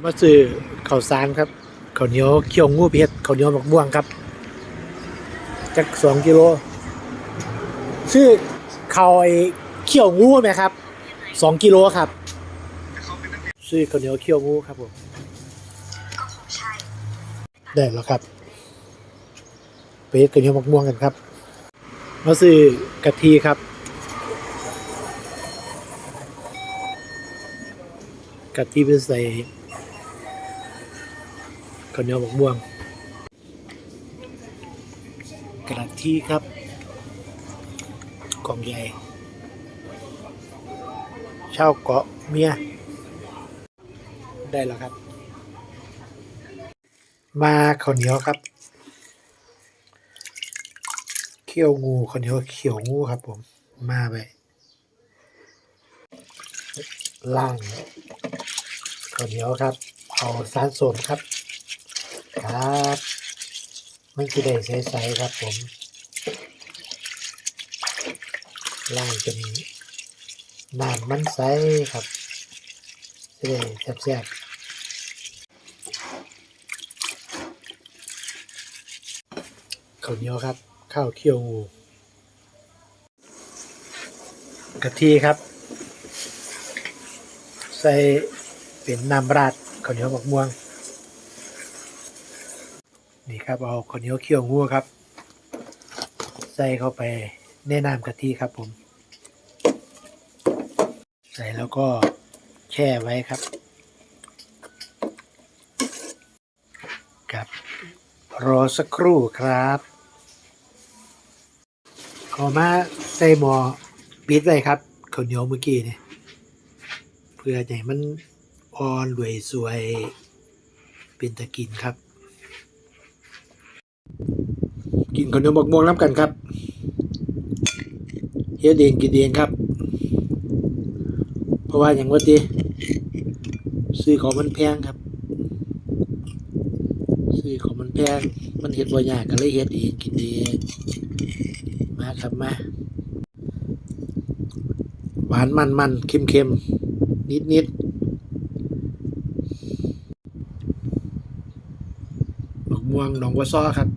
มาซื้อข้าวสารครับข้าวเหนียวเคี่ยวงูเผ็ดข้าวเหนียวหมกม่วงครับจักสองกิโลซื้อข้าวไอ้เคี่ยวงูไหมครับสองกิโลครับซื้อข้าวเหนียวเคี่ยวงูครับผมได้แล้วครับไปเฮ็ดข้าวเหนียวหมกม่วงกันครับ มาซื้อกะทิครับกะทิไปใส่ ข้าวเหนียวหมกม่วง กระทิครับกล่องใหญ่เช่าเกาะเมีย ได้แล้วครับ มาข้าวเหนียวครับเคี่ยวงูข้าวเหนียวเขียวงูครับผม มาไปล่างข้าวเหนียวครับ เอาสารสมครับ ครับ มันคือได้ใสๆครับผมล่างจนน้ำมันใสครับจะได้แซ่บๆข้าวเหนียวครับ ข้าวเคี่ยวงูกะทิครับ ใส่เป็นน้ำราดข้าวเหนียวมกม่วง นี่ครับเอาข้าวเหนียวเคี่ยวงูครับ ใส่เข้าไปในน้ำกะทิครับผม ใส่แล้วก็แช่ไว้ครับครับ รอสักครู่ครับขอมาใส่หม้อปิดไว้ครับข้าวเหนียวเมื่อกี้เนี่ยเพื่อให้มันอ่อนรวยสวยเป็นตะกินครับ กินขนมบักม่วงน้ำกันครับเฮ็ดเองกินเองครับ เพราะว่าอย่างว่าติซื้อของมันแพงครับ ซื้อของมันแพง มันเฮ็ดบ่ยากก็เลยเฮ็ดเองกินเองมาครับมาหวานมันมันเค็มเค็มนิดนิดมะม่วงหนองวัวซ้อครับ